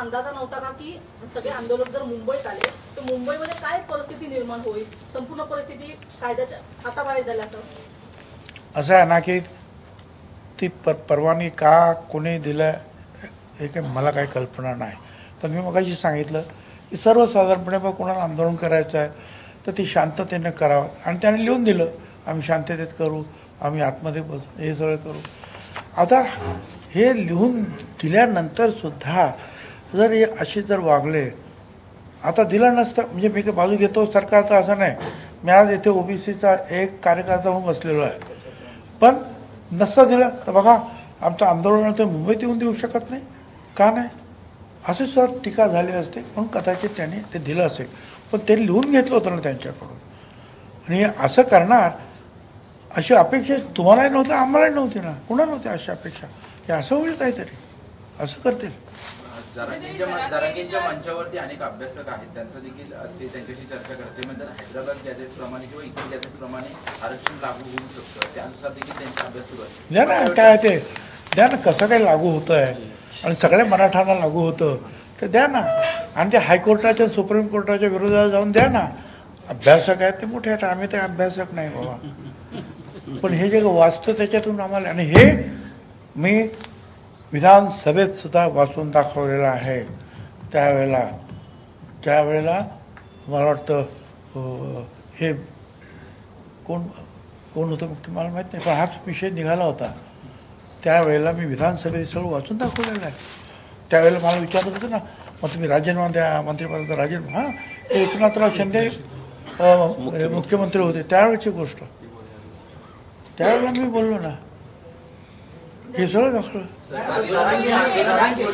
अंदाजा नव्हता का की सगळे आंदोलक जर मुंबईत आले तर मुंबईमध्ये काय परिस्थिती निर्माण होईल? संपूर्ण परिस्थिती कायद्याच्या आता बाहेर झाल्या तर असं आहे ना की ती पर परवानगी का कोणी दिलं हे काही मला काही कल्पना नाही. पण मी मगाशी सांगितलं की सर्वसाधारणपणे मग कोणाला आंदोलन करायचं आहे तर ती शांततेने करावं. आणि त्याने लिहून दिलं आम्ही शांततेत करू आम्ही आतमध्ये बसू हे सगळं करू. आता हे लिहून दिल्यानंतर सुद्धा जर हे असे जर वागले आता दिलं नसतं म्हणजे मी काही बाजू घेतो सरकारचा असं नाही. मी आज येथे ओबीसीचा एक कार्यकर्ता होऊन बसलेलो आहे. पण नसतं दिलं तर बघा आमचं आंदोलन ते मुंबईत येऊन देऊ शकत नाही. का नाही? असे सर टीका झाली असते म्हणून कदाचित त्यांनी ते दिलं असेल. पण ते लिहून घेतलं होतं ना त्यांच्याकडून. आणि असं करणार अशी अपेक्षा तुम्हालाही नव्हती आम्हालाही नव्हती ना. कुणा नव्हती अशी अपेक्षा? हे असं होईल काहीतरी. असं करतील. जरांगींच्या मंचावरती अनेक अभ्यासक आहेत. त्यांचं देखील ते त्यांच्याशी चर्चा करते. म्हणजे हैदराबाद गॅजेट प्रमाणे किंवा इतर गॅजेट प्रमाणे आरक्षण लागू होऊ शकतं. त्यानुसार देखील त्यांचा अभ्यास सुरू आहे द्या ना काय ते? द्या ना कसं काय लागू होतं आहे आणि सगळ्या मराठांना लागू होतं. तर द्या ना. आणि ते हायकोर्टाच्या सुप्रीम कोर्टाच्या विरोधात जाऊन द्या ना. अभ्यासक आहेत ते मोठे आहेत. आम्ही ते अभ्यासक नाही बाबा. पण हे जे वाचतं त्याच्यातून आम्हाला आणि हे मी विधानसभेत सुद्धा वाचून दाखवलेलं आहे. त्यावेळेला त्यावेळेला मला वाटतं हे कोण कोण होतं मग तुम्हाला मला माहीत नाही पण हाच विषय निघाला होता. त्यावेळेला मी विधानसभेत सगळं वाचून दाखवलेलं आहे. त्यावेळेला मला विचारत होतं ना मग तुम्ही राजीनामा द्या मंत्रिपदाचा राजीनामा हां ते एकनाथराव शिंदे मुख्यमंत्री होते त्यावेळेची गोष्ट. त्यावेळेला मी बोललो ना हे सगळं दाखवलं जरांगे- जरांगे-